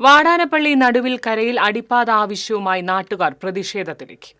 വാടാനപ്പള്ളി നടുവിൽ കരയിൽ അടിപ്പാത ആവശ്യവുമായി നാട്ടുകാർ പ്രതിഷേധത്തിലേക്ക്.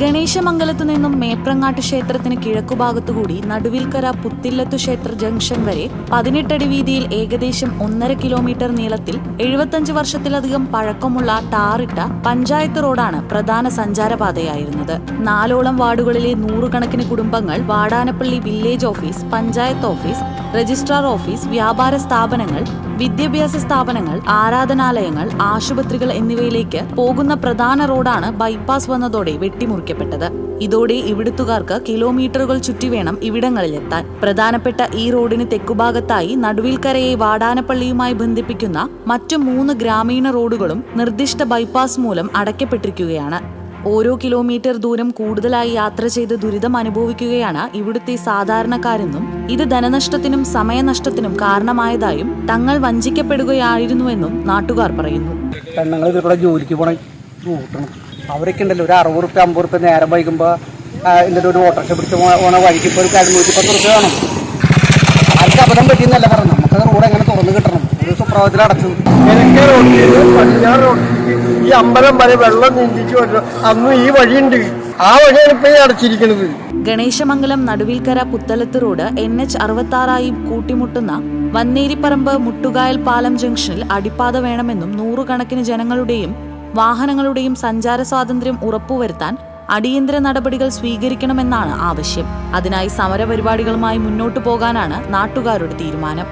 ഗണേശമംഗലത്തു നിന്നും മേപ്രങ്ങാട്ട് ക്ഷേത്രത്തിന് കിഴക്കുഭാഗത്തുകൂടി നടുവിൽക്കര പുത്തില്ലത്തു ക്ഷേത്ര ജംഗ്ഷൻ വരെ പതിനെട്ടടി വീതിയിൽ ഏകദേശം ഒന്നര കിലോമീറ്റർ നീളത്തിൽ എഴുപത്തഞ്ച് വർഷത്തിലധികം പഴക്കമുള്ള ടാറിട്ട പഞ്ചായത്ത് റോഡാണ് പ്രധാന സഞ്ചാരപാതയായിരുന്നത്. നാലോളം വാർഡുകളിലെ നൂറുകണക്കിന് കുടുംബങ്ങൾ Vadanappally village office panchayat office registrar office വ്യാപാര സ്ഥാപനങ്ങൾ വിദ്യാഭ്യാസ സ്ഥാപനങ്ങൾ ആരാധനാലയങ്ങൾ ആശുപത്രികൾ എന്നിവയിലേക്ക് പോകുന്ന പ്രധാന റോഡാണ് ബൈപ്പാസ് വന്നതോടെ വെട്ടിമുറിക്കപ്പെട്ടത്. ഇതോടെ ഇവിടുത്തുകാർക്ക് കിലോമീറ്ററുകൾ ചുറ്റി വേണം ഇവിടങ്ങളിലെത്താൻ. പ്രധാനപ്പെട്ട ഈ റോഡിന് തെക്കുഭാഗത്തായി നടുവിൽക്കരയെ വാടാനപ്പള്ളിയുമായി ബന്ധിപ്പിക്കുന്ന മറ്റു മൂന്ന് ഗ്രാമീണ റോഡുകളും നിർദ്ദിഷ്ട ബൈപ്പാസ് മൂലം അടയ്ക്കപ്പെട്ടിരിക്കുകയാണ്. ഓരോ കിലോമീറ്റർ ദൂരം കൂടുതലായി യാത്ര ചെയ്ത് ദുരിതം അനുഭവിക്കുകയാണ് ഇവിടുത്തെ സാധാരണക്കാരെന്നും ഇത് ധനനഷ്ടത്തിനും സമയനഷ്ടത്തിനും കാരണമായതായും തങ്ങൾ വഞ്ചിക്കപ്പെടുകയായിരുന്നുവെന്നും നാട്ടുകാർ പറയുന്നു. പെണ്ണുങ്ങൾ ഇതിലൂടെ ജോലിക്ക് പോണ കൂട്ടണം അവരൊക്കെ ഉണ്ടല്ലോ ഒരു അറുപത് റുപ്യ അമ്പത് റുപ്യ നേരം വൈകുമ്പോൾ എന്നിട്ട് ഒരു ഓട്ടോറിക്ഷ പിടിച്ച് പോ- പോണ വഴിക്ക് ഇപ്പോൾ ഒരു എഴുന്നൂറ്റി പത്ത് റുപ്യ വേണം. അവർക്ക് അബദ്ധം പറ്റിയെന്നല്ല പറഞ്ഞു നമുക്കത് റോഡ് എങ്ങനെ തുറന്നു കിട്ടണം? ഒരു സുപ്രഭാതത്തിൽ അടച്ചു. റോഡ് റോഡിൽ പടിഞ്ഞാറ് റോഡിൽ ഈ അമ്പലം വരെ വെള്ളം നീന്തിച്ചു അന്ന് ഈ വഴിയുണ്ട്. ആ വഴിയാണ് ഇപ്പൊ അടച്ചിരിക്കുന്നത് Ganeshamangalam Naduvilkkara Puthalath road N H അറുപത്തി ആറായി കൂട്ടിമുട്ടുന്ന വന്നേരിപ്പറമ്പ് മുട്ടുകായൽ പാലം ജംഗ്ഷനിൽ അടിപ്പാത വേണമെന്നും നൂറുകണക്കിന് ജനങ്ങളുടെയും വാഹനങ്ങളുടെയും സഞ്ചാര സ്വാതന്ത്ര്യം ഉറപ്പുവരുത്താൻ അടിയന്തര നടപടികൾ സ്വീകരിക്കണമെന്നാണ് ആവശ്യം. അതിനായി സമരപരിപാടികളുമായി മുന്നോട്ടു പോകാനാണ് നാട്ടുകാരുടെ തീരുമാനം.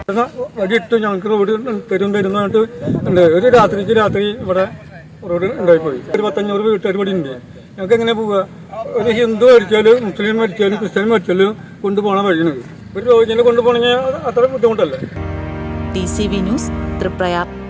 ഒരു രാത്രിക്ക് രാത്രി ഇവിടെ റോഡ് ഉണ്ടായിപ്പോയി. ഒരു പത്തഞ്ഞൂറ് വീട്ടുകാർ ഇവിടെ ഉണ്ട് ഞങ്ങൾക്ക് എങ്ങനെ പോവുക? ഒരു ഹിന്ദു മരിച്ചാലും മുസ്ലിം മരിച്ചാലും ക്രിസ്ത്യൻ മരിച്ചാലും കൊണ്ടുപോകണ വഴിയാണ്. ഒരു രോഗിനെ കൊണ്ടുപോകണമെങ്കിൽ അത്ര ബുദ്ധിമുട്ടല്ലേ. T C V news Thriprayar.